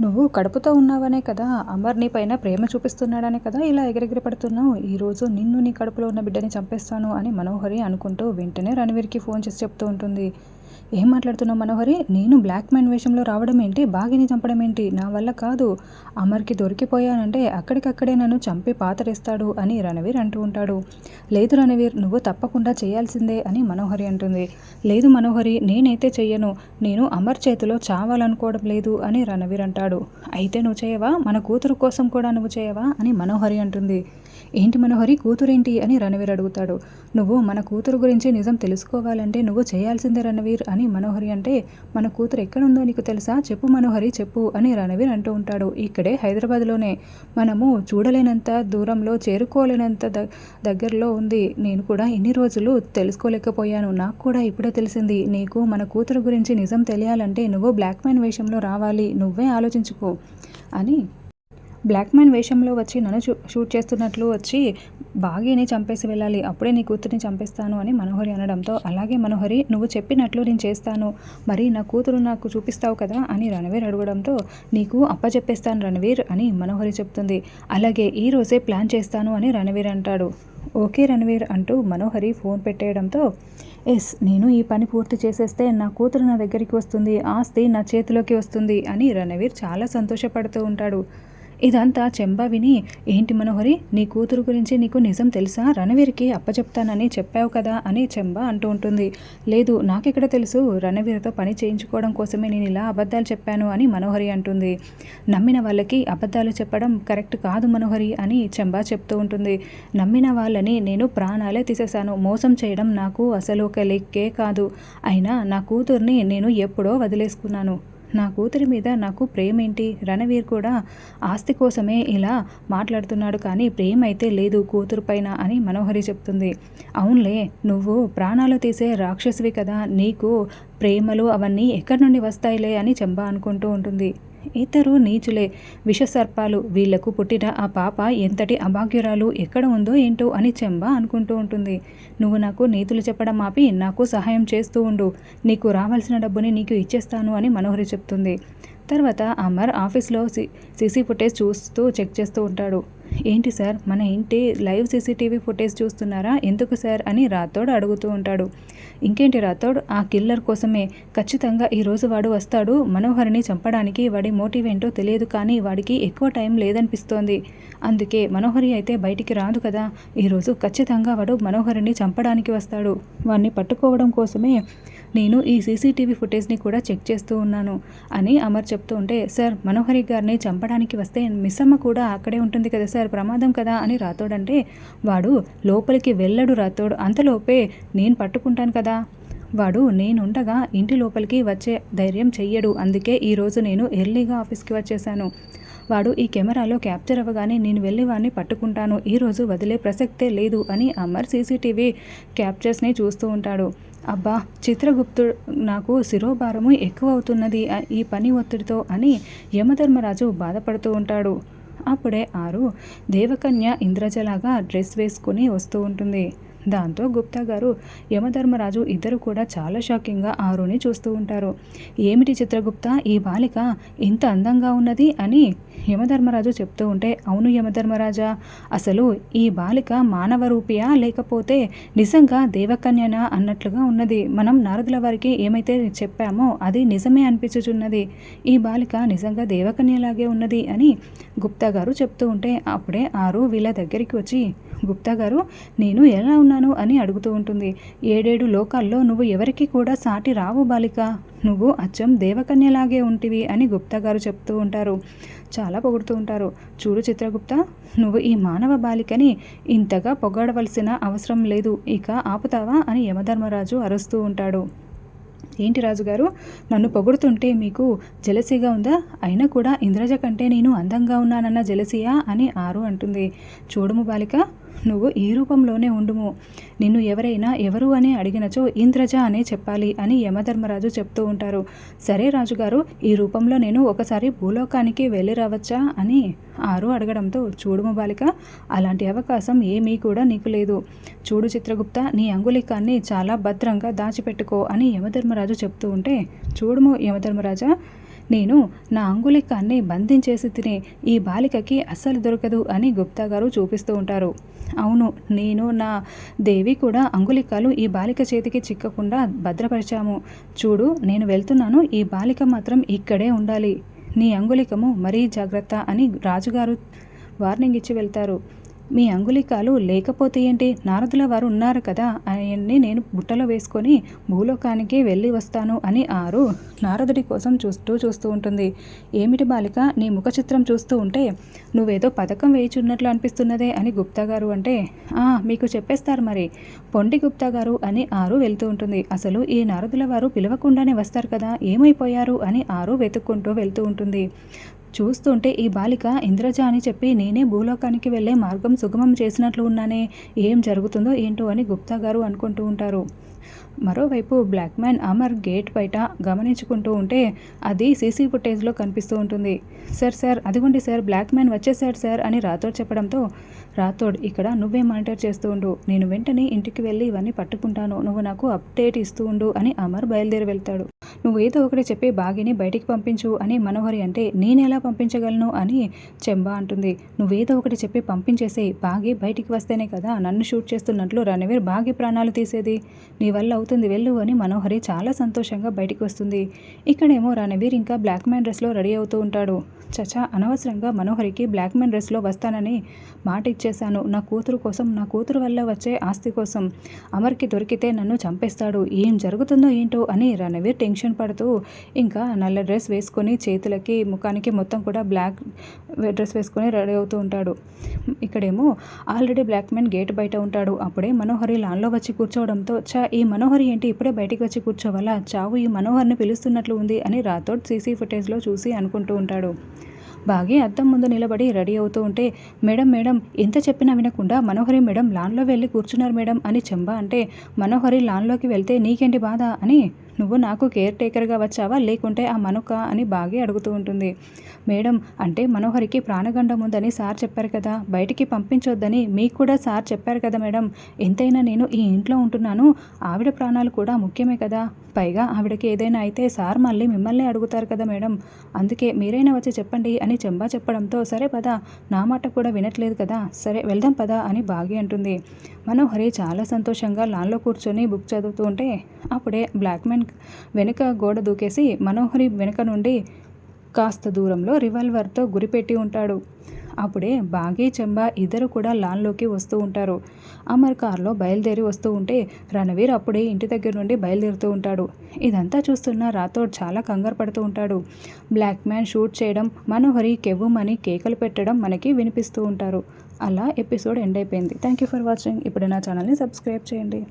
నువ్వు కడుపుతో ఉన్నావనే కదా అమర్ నీ పైన ప్రేమ చూపిస్తున్నాడనే కదా ఇలా ఎగిరెగిరి పడుతున్నావు. ఈరోజు నిన్ను నీ కడుపులో ఉన్న బిడ్డని చంపేస్తాను అని మనోహరి అనుకుంటూ వెంటనే రణవీర్కి ఫోన్ చేసి చెప్తూ ఉంటుంది. ఏం మాట్లాడుతున్నావు మనోహరి? నేను బ్లాక్ మ్యాన్ వేషంలో రావడం ఏంటి? బాగిని చంపడం ఏంటి? నా వల్ల కాదు. అమర్కి దొరికిపోయానంటే అక్కడికక్కడే నన్ను చంపి పాతరేస్తాడు అని రణవీర్ అంటూ ఉంటాడు. లేదు రణవీర్ నువ్వు తప్పకుండా చేయాల్సిందే అని మనోహరి అంటుంది. లేదు మనోహరి నేనైతే చెయ్యను. నేను అమర్ చేతిలో చావాలనుకోవడం లేదు అని రణవీర్ అంటాడు. అయితే నువ్వు చేయవా? మన కూతురు కోసం కూడా నువ్వు చేయవా? అని మనోహరి అంటుంది. ఏంటి మనోహరి? కూతురేంటి? అని రణవీర్ అడుగుతాడు. నువ్వు మన కూతురు గురించి నిజం తెలుసుకోవాలంటే నువ్వు చేయాల్సిందే రణవీర్ అని మనోహరి అంటే మన కూతురు ఎక్కడుందో నీకు తెలుసా? చెప్పు మనోహరి చెప్పు అని రణవీర్ అంటూ ఉంటాడు. ఇక్కడే హైదరాబాద్లోనే మనము చూడలేనంత దూరంలో చేరుకోలేనంత ద దగ్గరలో ఉంది. నేను కూడా ఎన్ని రోజులు తెలుసుకోలేకపోయాను. నాకు కూడా ఇప్పుడే తెలిసింది. నీకు మన కూతురు గురించి నిజం తెలియాలంటే నువ్వు బ్లాక్ మ్యాన్ వేషంలో రావాలి. నువ్వే ఆలోచించుకో అని బ్లాక్ మ్యాన్ వేషంలో వచ్చి నన్ను షూ షూట్ చేస్తున్నట్లు వచ్చి బాగీని చంపేసి వెళ్ళాలి అప్పుడే నీ కూతుర్ని చంపేస్తాను అని మనోహరి అనడంతో అలాగే మనోహరి నువ్వు చెప్పినట్లు నేను చేస్తాను. మరి నా కూతురు నాకు చూపిస్తావు కదా అని రణవీర్ అడగడంతో నీకు అప్పచెప్పేస్తాను రణవీర్ అని మనోహరి చెప్తుంది. అలాగే ఈ రోజే ప్లాన్ చేస్తాను అని రణవీర్ అంటాడు. ఓకే రణవీర్ అంటూ మనోహరి ఫోన్ పెట్టేయడంతో ఎస్ నేను ఈ పని పూర్తి చేసేస్తే నా కూతురు నా దగ్గరికి వస్తుంది. ఆస్తి నా చేతిలోకి వస్తుంది అని రణవీర్ చాలా సంతోషపడుతూ ఉంటాడు. ఇదంతా చెంబా విని ఏంటి మనోహరి? నీ కూతురు గురించి నీకు నిజం తెలుసా? రణవీర్కి అప్పచెప్తానని చెప్పావు కదా అని చెంబా అంటూ ఉంటుంది. లేదు నాకెక్కడ తెలుసు? రణవీర్తో పని చేయించుకోవడం కోసమే నేను ఇలా అబద్ధాలు చెప్పాను అని మనోహరి అంటుంది. నమ్మిన వాళ్ళకి అబద్ధాలు చెప్పడం కరెక్ట్ కాదు మనోహరి అని చెంబా చెప్తూ ఉంటుంది. నమ్మిన వాళ్ళని నేను ప్రాణాలే తీసేశాను. మోసం చేయడం నాకు అసలు ఒక లెక్కే కాదు. అయినా నా కూతుర్ని నేను ఎప్పుడో వదిలేసుకున్నాను. నా కూతురి మీద నాకు ప్రేమేంటి? రణవీర్ కూడా ఆస్తి కోసమే ఇలా మాట్లాడుతున్నాడు కానీ ప్రేమ అయితే లేదు కూతురు పైన అని మనోహరి చెప్తుంది. అవునులే నువ్వు ప్రాణాలు తీసే రాక్షసివి కదా నీకు ప్రేమలు అవన్నీ ఎక్కడి నుండి వస్తాయిలే అని చెంబా అనుకుంటూ ఉంటుంది. ఇద్దరు నీచులే. విషసర్పాలు వీళ్ళకు పుట్టిన ఆ పాప ఎంతటి అభాగ్యురాలు ఎక్కడ ఉందో ఏంటో అని చెంబ అనుకుంటూ ఉంటుంది. నువ్వు నాకు నీతులు చెప్పడం ఆపి నాకు సహాయం చేస్తూ ఉండు. నీకు రావాల్సిన డబ్బుని నీకు ఇచ్చేస్తాను అని మనోహరి చెప్తుంది. తర్వాత అమర్ ఆఫీస్లో సీసీ ఫుటేజ్ చూస్తూ చెక్ చేస్తూ ఉంటాడు. ఏంటి సార్? మన ఇంటి లైవ్ సీసీటీవీ ఫుటేజ్ చూస్తున్నారా? ఎందుకు సార్? అని రాథోడ్ అడుగుతూ ఉంటాడు. ఇంకేంటి రాథోడ్? ఆ కిల్లర్ కోసమే. ఖచ్చితంగా ఈరోజు వాడు వస్తాడు. మనోహరిని చంపడానికి వాడి మోటివ్ ఏంటో తెలియదు కానీ వాడికి ఎక్కువ టైం లేదనిపిస్తోంది. అందుకే మనోహరి అయితే బయటికి రాదు కదా. ఈరోజు ఖచ్చితంగా వాడు మనోహరిని చంపడానికి వస్తాడు. వాడిని పట్టుకోవడం కోసమే నేను ఈ సీసీటీవీ ఫుటేజ్ని కూడా చెక్ చేస్తూ ఉన్నాను అని అమర్ చెప్తూ ఉంటే సార్ మనోహరి గారిని చంపడానికి వస్తే మిస్సమ్మ కూడా అక్కడే ఉంటుంది కదా సార్ ప్రమాదం కదా అని రాతోడంటే వాడు లోపలికి వెళ్ళడు రాతోడు అంతలోపే నేను పట్టుకుంటాను కదా. వాడు నేనుండగా ఇంటి లోపలికి వచ్చే ధైర్యం చెయ్యడు అందుకే ఈరోజు నేను ఎర్లీగా ఆఫీస్కి వచ్చేసాను వాడు ఈ కెమెరాలో క్యాప్చర్ అవ్వగానే నేను వెళ్ళి వాడిని పట్టుకుంటాను ఈరోజు వదిలే ప్రసక్తే లేదు అని అమర్ సీసీటీవీ క్యాప్చర్స్ని చూస్తూ ఉంటాడు. అబ్బా చిత్రగుప్తుడు నాకు శిరోభారము ఎక్కువ అవుతున్నది ఈ పని ఒత్తిడితో అని యమధర్మరాజు బాధపడుతూ ఉంటాడు. అప్పుడే ఆరు దేవకన్య ఇంద్రజలాగా డ్రెస్ వేసుకుని వస్తూ ఉంటుంది. దాంతో గుప్తా గారు యమధర్మరాజు ఇద్దరు కూడా చాలా షాకింగ్గా ఆరుని చూస్తూ ఉంటారు. ఏమిటి చిత్రగుప్త? ఈ బాలిక ఇంత అందంగా ఉన్నది అని యమధర్మరాజు చెప్తూ ఉంటే అవును యమధర్మరాజా అసలు ఈ బాలిక మానవ రూపియా లేకపోతే నిజంగా దేవకన్యనా అన్నట్లుగా ఉన్నది. మనం నారదుల వారికి ఏమైతే చెప్పామో అది నిజమే అనిపించుచున్నది. ఈ బాలిక నిజంగా దేవకన్యలాగే ఉన్నది అని గుప్తా గారు చెప్తూ ఉంటే అప్పుడే ఆరు వీళ్ళ దగ్గరికి వచ్చి గుప్తా గారు నేను ఎలా ఉన్నాను? అని అడుగుతూ ఉంటుంది. ఏడేడు లోకాల్లో నువ్వు ఎవరికి కూడా సాటి రావు బాలిక. నువ్వు అచ్చం దేవకన్యలాగే ఉంటివి అని గుప్తా గారు చెప్తూ ఉంటారు. చాలా పొగుడుతూ ఉంటారు. చూడు చిత్రగుప్త నువ్వు ఈ మానవ బాలికని ఇంతగా పొగడవలసిన అవసరం లేదు. ఇక ఆపుతావా? అని యమధర్మరాజు అరుస్తూ ఉంటాడు. ఏంటి రాజుగారు? నన్ను పొగుడుతుంటే మీకు జలసీగా ఉందా? అయినా కూడా ఇంద్రజ కంటే నేను అందంగా ఉన్నానన్న జలసియా? అని ఆరు అంటుంది. చూడుము బాలిక నువ్వు ఈ రూపంలోనే ఉండుము. నిన్ను ఎవరైనా ఎవరు అని అడిగినచో ఇంద్రజ అనే చెప్పాలి అని యమధర్మరాజు చెప్తూ ఉంటారు. సరే రాజుగారు ఈ రూపంలో నేను ఒకసారి భూలోకానికి వెళ్ళి రావచ్చా? అని ఆరు అడగడంతో చూడుము బాలిక అలాంటి అవకాశం ఏమీ కూడా నీకు లేదు. చూడు చిత్రగుప్త నీ అంగులికాన్ని చాలా భద్రంగా దాచిపెట్టుకో అని యమధర్మరాజు చెప్తూ ఉంటే చూడుము యమధర్మరాజా నేను నా అంగుళికాన్ని బంధించేసి తినే ఈ బాలికకి అస్సలు దొరకదు అని గుప్తా గారు చూపిస్తూ ఉంటారు. అవును నేను నా దేవి కూడా అంగుళికాలు ఈ బాలిక చేతికి చిక్కకుండా భద్రపరిచాము. చూడు నేను వెళ్తున్నాను ఈ బాలిక మాత్రం ఇక్కడే ఉండాలి. నీ అంగుళికము మరీ జాగ్రత్త అని రాజుగారు వార్నింగ్ ఇచ్చి వెళ్తారు. మీ అంగుళికాలు లేకపోతే ఏంటి? నారదుల వారు ఉన్నారు కదా ఆయన్ని నేను బుట్టలో వేసుకొని భూలోకానికి వెళ్ళి వస్తాను అని ఆరు నారదుడి కోసం చూస్తూ చూస్తూ ఉంటుంది. ఏమిటి బాలిక? నీ ముఖ చిత్రం చూస్తూ ఉంటే నువ్వేదో పథకం వేయిచున్నట్లు అనిపిస్తున్నదే అని గుప్తా గారు అంటే మీకు చెప్పేస్తారు మరి. పొండి గుప్తా గారు అని ఆరు వెళ్తూ ఉంటుంది. అసలు ఈ నారదుల వారు పిలవకుండానే వస్తారు కదా? ఏమైపోయారు? అని ఆరు వెతుక్కుంటూ వెళ్తూ ఉంటుంది. చూస్తుంటే ఈ బాలిక ఇంద్రజ అని చెప్పి నేనే భూలోకానికి వెళ్ళే మార్గం సుగమం చేసినట్లు ఉన్నానే ఏం జరుగుతుందో ఏంటో అని గుప్తా గారు అనుకుంటూ ఉంటారు. మరోవైపు బ్లాక్ మ్యాన్ అమర్ గేట్ బయట గమనించుకుంటూ ఉంటే అది సీసీ ఫుటేజ్లో కనిపిస్తూ ఉంటుంది. సార్ సార్ అదిగోండి సార్ బ్లాక్ మ్యాన్ వచ్చేసాడు సార్ అని రాథోడ్ చెప్పడంతో రాథోడ్ ఇక్కడ నువ్వే మానిటర్ చేస్తూ ఉండు నేను వెంటనే ఇంటికి వెళ్ళి ఇవన్నీ పట్టుకుంటాను నువ్వు నాకు అప్డేట్ ఇస్తూ ఉండు అని అమర్ బయలుదేరి వెళ్తాడు. నువ్వు ఏదో ఒకటి చెప్పి బాగిని బయటికి పంపించు అని మనోహరి అంటే నేను ఎలా పంపించగలను అని చెంబా అంటుంది. నువ్వేదో ఒకటి చెప్పి పంపించేసే బాగి బయటికి వస్తేనే కదా నన్ను షూట్ చేస్తున్నట్లు రణవీర్ బాగి ప్రాణాలు తీసేది. నీ వల్ల అవుతుంది వెళ్ళు అని మనోహరి చాలా సంతోషంగా బయటికి వస్తుంది. ఇక్కడేమో రణవీర్ ఇంకా బ్లాక్ మ్యాన్ డ్రెస్లో రెడీ అవుతూ ఉంటాడు. చచా అనవసరంగా మనోహరికి బ్లాక్ మ్యాన్ డ్రెస్లో వస్తానని మాట ఇచ్చేశాను. నా కూతురు కోసం నా కూతురు వల్ల వచ్చే ఆస్తి కోసం అమర్కి దొరికితే నన్ను చంపేస్తాడు. ఏం జరుగుతుందో ఏంటో అని రణవీర్ టెన్షన్ పడుతూ ఇంకా నల్ల డ్రెస్ వేసుకొని చేతులకి ముఖానికి మొత్తం కూడా బ్లాక్ డ్రెస్ వేసుకొని రెడీ అవుతూ ఉంటాడు. ఇక్కడేమో ఆల్రెడీ బ్లాక్ మ్యాన్ గేట్ బయట ఉంటాడు. అప్పుడే మనోహరి లాన్లో వచ్చి కూర్చోవడంతో చా ఈ మనోహర్ ఏంటి? ఇప్పుడే బయటికి వచ్చి కూర్చోవాలా? చావు ఈ మనోహర్ని పిలుస్తున్నట్లు ఉంది అని రాథోడ్ సీసీ ఫుటేజ్లో చూసి అనుకుంటూ ఉంటాడు. బాగి అద్దం ముందు నిలబడి రెడీ అవుతూ ఉంటే మేడం మేడం ఎంత చెప్పినా వినకుండా మనోహరి మేడం లాన్లో వెళ్ళి కూర్చున్నారు మేడం అని చెంబా అంటే మనోహరి లాన్లోకి వెళ్తే నీకేంటి బాధ? అని నువ్వు నాకు కేర్ టేకర్గా వచ్చావా? లేకుంటే ఆ మనుక అని బాగే అడుగుతూ ఉంటుంది. మేడం అంటే మనోహరికి ప్రాణగండం ఉందని సార్ చెప్పారు కదా. బయటికి పంపించొద్దని మీకు కూడా సార్ చెప్పారు కదా మేడం. ఎంతైనా నేను ఈ ఇంట్లో ఉంటున్నాను. ఆవిడ ప్రాణాలు కూడా ముఖ్యమే కదా. పైగా ఆవిడకి ఏదైనా అయితే సార్ మళ్ళీ మిమ్మల్ని అడుగుతారు కదా మేడం. అందుకే మీరైనా వచ్చి చెప్పండి అని చెంబా చెప్పడంతో సరే పద నా మాట కూడా వినట్లేదు కదా. సరే వెళ్దాం పదా అని బాగి అంటుంది. మనోహరి చాలా సంతోషంగా లాన్లో కూర్చొని బుక్ చదువుతూ ఉంటే అప్పుడే బ్లాక్ మ్యాన్ వెనుక గోడ దూకేసి మనోహరి వెనుక నుండి కాస్త దూరంలో రివాల్వర్తో గురిపెట్టి ఉంటాడు. అప్పుడే బాగీ చెంబా ఇద్దరు కూడా లాన్లోకి వస్తూ ఉంటారు. అమర్ కారులో బయలుదేరి వస్తూ ఉంటే రణవీర్ అప్పుడే ఇంటి దగ్గర నుండి బయలుదేరుతూ ఉంటాడు. ఇదంతా చూస్తున్న రాథోడ్ చాలా కంగారు పడుతూ ఉంటాడు. బ్లాక్ మ్యాన్ షూట్ చేయడం మనోహరి కెవ్వుమని కేకలు పెట్టడం మనకి వినిపిస్తూ ఉంటారు. అలా ఎపిసోడ్ ఎండ్ అయిపోయింది. Thank you for watching. ఇప్పుడు నా ఛానల్ని సబ్స్క్రైబ్ చేయండి.